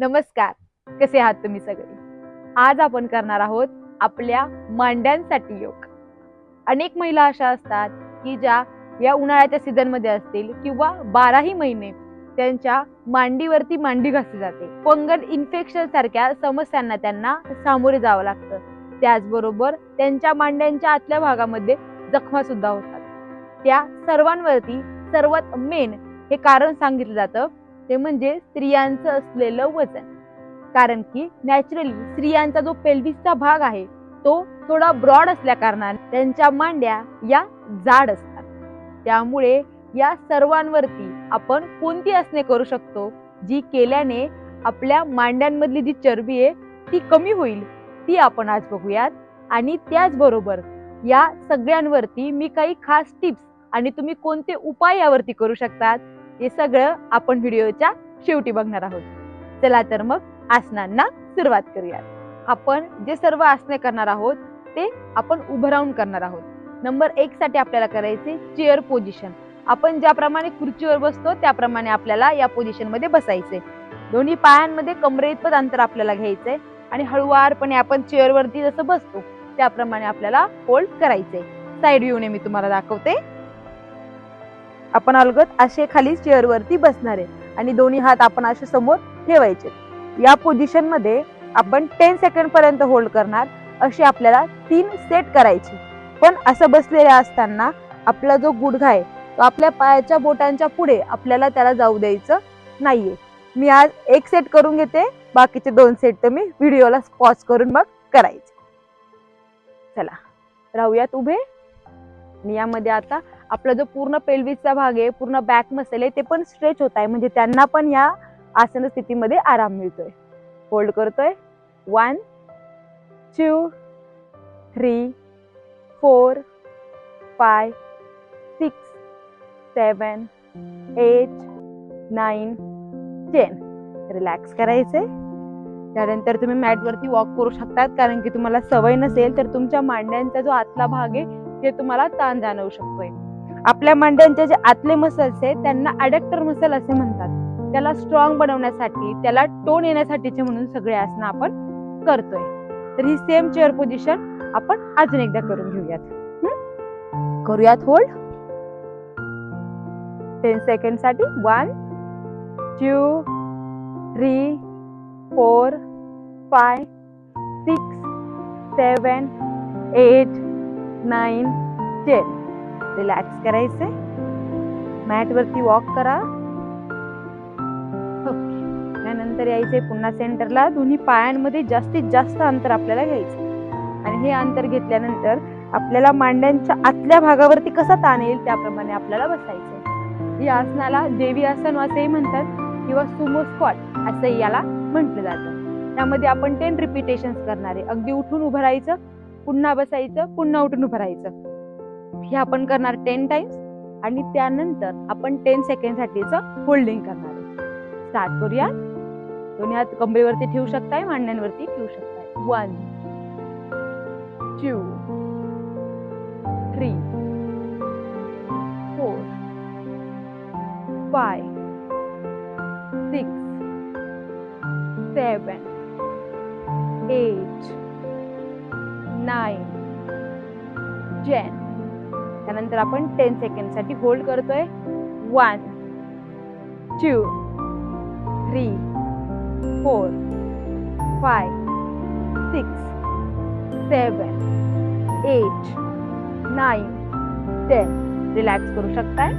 नमस्कार. कसे आहात तुम्ही सगळे? आज आपण करणार आहोत आपल्या मांड्यांसाठी योग. अनेक महिला अशा असतात की ज्या या उन्हाळ्याच्या सीझनमध्ये असतील किंवा बाराही महिने त्यांच्या मांडीवरती मांडी घासली जाते. फंगल इन्फेक्शन सारख्या समस्यांना त्यांना सामोरे जावं लागतं. त्याचबरोबर त्यांच्या मांड्यांच्या आतल्या भागामध्ये जखमा सुद्धा होतात. त्या सर्वांवरती सर्वात मेन हे कारण सांगितलं जातं ते म्हणजे स्त्रियांचं असलेलं वजन. कारण की नॅचरली स्त्रियांचा जो पेल्विसचा भाग आहे तो थोडा ब्रॉड असल्या कारणाने त्यांच्या मांड्या या जाड असतात. त्यामुळे या सर्वांवरती आपण कोणती आसने करू शकतो? जी केल्याने आपल्या मांड्यांमधली जी चरबी आहे ती कमी होईल ती आपण आज बघूयात. आणि त्याचबरोबर या सगळ्यांवरती मी काही खास टिप्स आणि तुम्ही कोणते उपाय यावरती करू शकतात? हे सगळं आपण व्हिडिओच्या शेवटी बघणार आहोत. चला तर मग आसनांना सुरुवात करूयात. आपण जे सर्व आसने करणार आहोत ते आपण उभं राहून करणार आहोत. नंबर एक साठी आपल्याला करायचे चेअर पोझिशन आपण ज्याप्रमाणे खुर्चीवर बसतो त्याप्रमाणे आपल्याला या पोझिशनमध्ये बसायचे. दोन्ही पायांमध्ये कमरे इतपत अंतर आपल्याला घ्यायचंय आणि हळुवारपणे आपण चेअर वरती जसं बसतो त्याप्रमाणे आपल्याला होल्ड करायचे साईड व्ह्यू ने मी तुम्हाला दाखवते. आपण अलगत असे खाली चेअर वरती बसणार आहे आणि दोन्ही हात आपण असे समोर ठेवायचे. या पोझिशनमध्ये आपण टेन सेकंड पर्यंत होल्ड करणार असे आपल्याला तीन सेट करायचे. पण असं बसलेले असताना आपला जो गुडघा आहे तो आपल्या पायाच्या बोटांच्या पुढे आपल्याला त्याला जाऊ द्यायचं नाहीये. मी आज एक सेट करून घेते बाकीचे दोन सेट तर मी व्हिडिओला पॉज करून मग करायचे. चला राहूयात उभे. आणि यामध्ये आता आपला जो पूर्ण पेल्विसचा भाग आहे पूर्ण बॅक मसल आहे ते पण स्ट्रेच होत आहे. म्हणजे त्यांना पण या आसन स्थितीमध्ये आराम मिळतोय. होल्ड करतोय. One two three four five six seven eight nine ten relax करायचे त्यानंतर तुम्ही मॅटवरती वॉक करू शकतात कारण की तुम्हाला सवय नसेल तर तुमच्या मांड्यांचा जो आतला भाग आहे ते तुम्हाला ताण जाणवू शकतोय. आपल्या मांड्यांचे जे आतले मसल्स आहेत त्यांना अडॅक्टर मसल असे म्हणतात. त्याला स्ट्रॉंग बनवण्यासाठी त्याला टोन येण्यासाठीचे म्हणून सगळे आसनं आपण करतोय. तर ही सेम चेअर पोझिशन आपण अजून एकदा करून घेऊयात. करूयात hold ten सेकंडसाठी. One two three four five six seven eight nine ten relax करायचे मॅट वरती वॉक करा. त्यानंतर यायचे पुन्हा सेंटरला दोन्ही पायांमध्ये जास्तीत जास्त अंतर आपल्याला घ्यायचं आणि हे अंतर घेतल्यानंतर आपल्याला मांड्यांच्या आतल्या भागावरती कसा ताण येईल त्याप्रमाणे आपल्याला बसायचं या आसनाला देवी आसन असेही म्हणतात किंवा सुमो स्क्वॉट असंही याला म्हटलं जातं. त्यामध्ये आपण टेन रिपिटेशन करणार आहे. अगदी उठून उभं राहायचं पुन्हा बसायचं पुन्हा उठून उभं राहायचं. हे आपण करणार टेन टाइम्स आणि त्यानंतर आपण टेन सेकंडसाठीचं होल्डिंग करणार आहे. स्टार्ट करूया दोन्ही हात कमरेवरती ठेवू शकताय मांड्यांवरती ठेवू शकताय. One two three four five त्यानंतर आपण टेन सेकंडसाठी होल्ड करतोय. One two three four five six seven eight nine ten relax करू शकताय?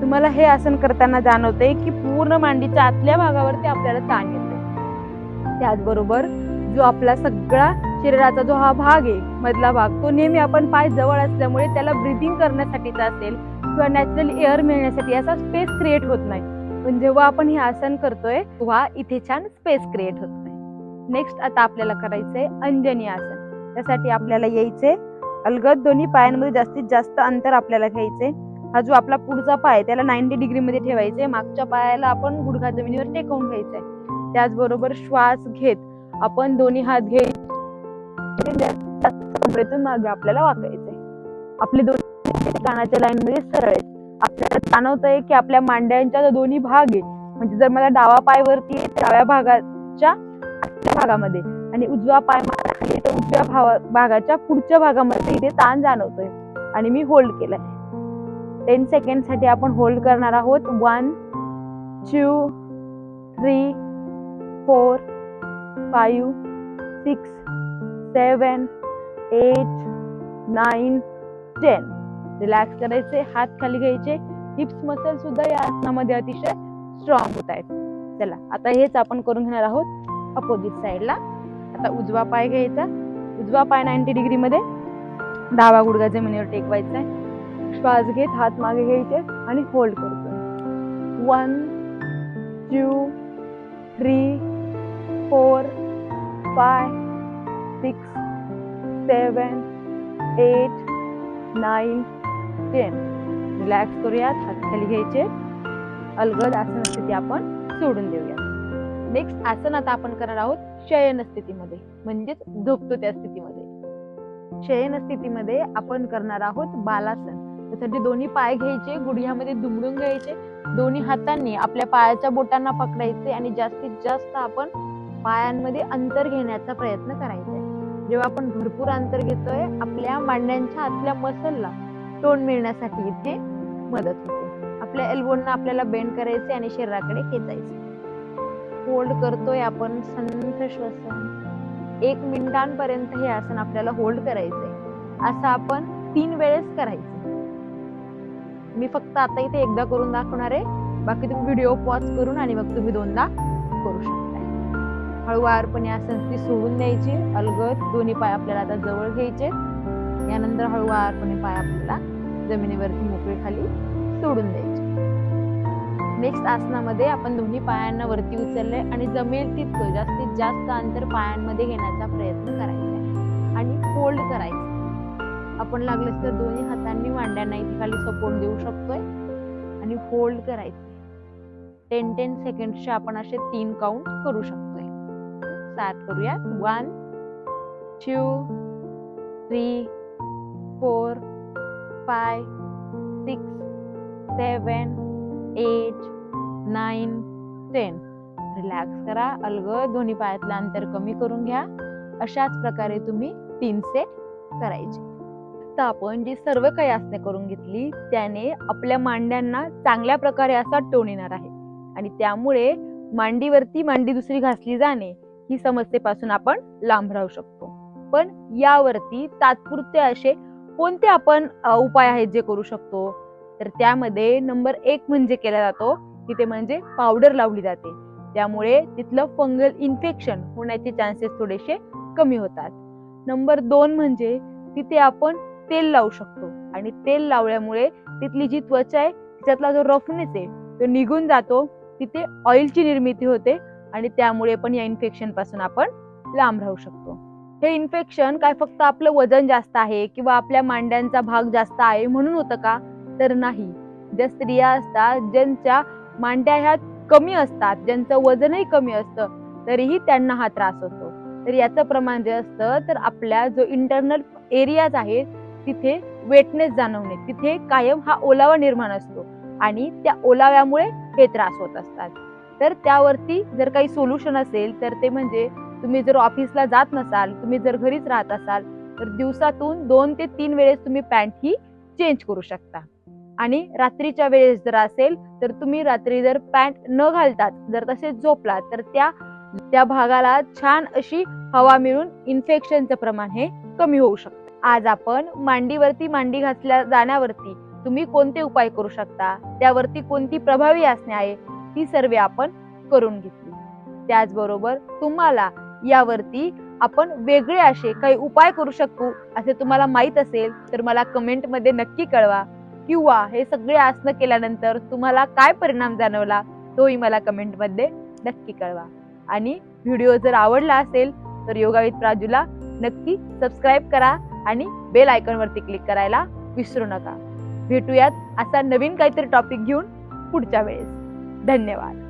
तुम्हाला हे आसन करताना जाणवते की पूर्ण मांडीच्या आतल्या भागावरती आपल्याला ताण येते त्याचबरोबर जो आपला सगळा शरीराचा जो हा भाग आहे मधला भाग तो नेहमी आपण पाय जवळ असल्यामुळे त्याला ब्रिदिंग करण्यासाठीचा असेल किंवा नॅचरल एअर मिळण्यासाठी असा स्पेस क्रिएट होत नाही. पण जेव्हा आपण हे आसन करतोय तेव्हा इथे छान स्पेस क्रिएट होत नाही. नेक्स्ट आता आपल्याला करायचंय अंजनी आसन. त्यासाठी आपल्याला यायचे अलगद दोन्ही पायांमध्ये जास्तीत जास्त अंतर आपल्याला घ्यायचे हा जो आपला पुढचा पाय त्याला नाईन्टी डिग्री मध्ये ठेवायचे मागच्या पायाला आपण गुडघा जमिनीवर टेकवून घ्यायचंय. त्याचबरोबर श्वास घेत आपण दोन्ही हात घेत कमरेतून मागे आपल्याला वाकायचंय. आपले दोन्ही कानाच्या लाईन मध्ये सरळ आहेत. आपल्याला जाणवत आहे की आपल्या मांड्यांच्या दोन्ही भाग आहे म्हणजे जर मला डावा पाय वरती आहे, डाव्या भागाच्या भागामध्ये आणि उजवा पाय मला खाली तर उजव्या भावा भागाच्या पुढच्या भागामध्ये इथे ताण जाणवतोय. आणि मी होल्ड केलाय. टेन सेकंडसाठी आपण होल्ड करणार आहोत. One two three four five six seven eight nine ten. Relax करायचे हात खाली घ्यायचे. हिप्स मसल सुद्धा या आसनामध्ये अतिशय स्ट्रॉंग होत आहेत. चला आता हेच आपण करून घेणार आहोत अपोजिट साईडला आता उजवा पाय घ्यायचा. उजवा पाय नाईन्टी डिग्रीमध्ये डावा गुडघा जमिनीवर टेकवायचा आहे. श्वास घेत हात मागे घ्यायचे आणि होल्ड करतो one two three four five six seven eight nine ten. Relax करूयात. हात खाली घ्यायचे. अलगद आसन स्थिती आपण सोडून देऊया नेक्स्ट आसन आता आपण करणार आहोत शयन स्थितीमध्ये म्हणजेच झोपतो त्या स्थितीमध्ये. शयन स्थितीमध्ये आपण करणार आहोत बालासन. त्यासाठी दोन्ही पाय घ्यायचे गुडघ्यामध्ये दुमडून घ्यायचे. दोन्ही हातांनी आपल्या पायाच्या बोटांना पकडायचे आणि जास्तीत जास्त आपण पायांमध्ये अंतर घेण्याचा प्रयत्न करायचा जेव्हा आपण भरपूर अंतर घेतोय आपल्या मांड्यांच्या आतल्या मसलला टोन मिळण्यासाठी इथे मदत होते. आपल्या एल्बोनना आपल्याला बेंड करायचे आणि शरीराकडे खेचायचे. होल्ड करतोय आपण संथ श्वसन. एक मिनिटांपर्यंत हे आसन आपल्याला होल्ड करायचंय. असं आपण तीन वेळेस करायचं. मी फक्त आता इथे एकदा करून दाखवणार आहे. बाकी तुम्ही व्हिडिओ पॉज करून आणि मग तुम्ही दोनदा करू शकता. हळूवारपणे आसन ती सोडून द्यायची. अलगद दोन्ही पाय आपल्याला आता जवळ घ्यायचे. यानंतर हळूवारपणे पाय आपल्याला जमिनीवरती मोकळी खाली सोडून द्यायचे. नेक्स्ट आसनामध्ये आपण दोन्ही पायांना वरती उचलले आणि जमेल तितकं जास्तीत जास्त अंतर पायांमध्ये घेण्याचा प्रयत्न करायचा आणि फोल्ड करायचं. आपण लागलं तर दोन्ही हातांनी मांड्यांना इथे खाली सपोर्ट देऊ शकतोय. आणि होल्ड करायचं. टेन टेन सेकंडचे आपण असे तीन काउंट करू शकतो. स्टार्ट करूया one two three four five six seven eight nine ten relax करा. अलगद दोन्ही पायातलं अंतर कमी करून घ्या. अशाच प्रकारे तुम्ही तीन सेट करायचे. तर आपण जी सर्व काही आसने करून घेतली त्याने आपल्या मांड्यांना चांगल्या प्रकारे असा टोन येणार आहे. आणि त्यामुळे मांडीवरती मांडी दुसरी घासली जाणे ही समस्येपासून आपण लांब राहू शकतो. पण यावरती तात्पुरते असे कोणते आपण उपाय आहेत जे करू शकतो? तर त्यामध्ये नंबर एक म्हणजे केला जातो की ते म्हणजे पावडर लावली जाते. त्यामुळे तिथलं फंगल इन्फेक्शन होण्याचे चान्सेस थोडेसे कमी होतात. नंबर दोन म्हणजे तिथे आपण तेल लावू शकतो आणि तेल लावल्यामुळे तिथली जी त्वचा आहे तिच्यातला जो रफनेस आहे तो निघून जातो. तिथे ऑइलची निर्मिती होते. आणि त्यामुळे पण या इन्फेक्शनपासून आपण लांब राहू शकतो. हे इन्फेक्शन काय फक्त आपलं वजन जास्त आहे किंवा आपल्या मांड्यांचा भाग जास्त आहे म्हणून होतं का? तर नाही. ज्या स्त्रिया असतात ज्यांच्या मांड्या ह्या कमी असतात ज्यांचं वजनही कमी असतं तरीही त्यांना हा त्रास होतो. तर याचं प्रमाण जे असतं तर आपल्या जो इंटरनल एरियाज आहेत तिथे वेटनेस जाणवणे तिथे कायम हा ओलावा निर्माण असतो आणि त्या ओलाव्यामुळे हे त्रास होत असतात. तर त्यावरती जर काही सोल्युशन असेल तर ते म्हणजे तुम्ही जर ऑफिसला जात नसाल तुम्ही जर घरीच राहत असाल तर दिवसातून दोन ते तीन वेळेस तुम्ही पॅन्ट ही चेंज करू शकता. आणि रात्रीच्या वेळेस जर असेल तर तुम्ही रात्री जर पॅन्ट न घालतात जर तसेच झोपलात तर त्या त्या भागाला छान अशी हवा मिळून इन्फेक्शनचं प्रमाण हे कमी होऊ शकतं. आज आपण मांडीवरती मांडी घातल्या जाण्यावरती तुम्ही कोणते उपाय करू शकता? त्यावरती कोणती प्रभावी असणे आहे? ती सर्व आपण करून घेतली. त्याचबरोबर तुम्हाला यावरती आपण वेगळे असे काही उपाय करू शकू असे तुम्हाला माहीत असेल तर मला कमेंटमध्ये नक्की कळवा. किंवा हे सगळे आसनं केल्यानंतर तुम्हाला काय परिणाम जाणवला तोही मला कमेंटमध्ये नक्की कळवा. आणि व्हिडिओ जर आवडला असेल तर योगावित प्राजूला नक्की सबस्क्राईब करा आणि बेल आयकॉन वरती क्लिक करायला विसरू नका. भेटूयात असा नवीन काहीतरी टॉपिक घेऊन पुढच्या वेळेस. धन्यवाद.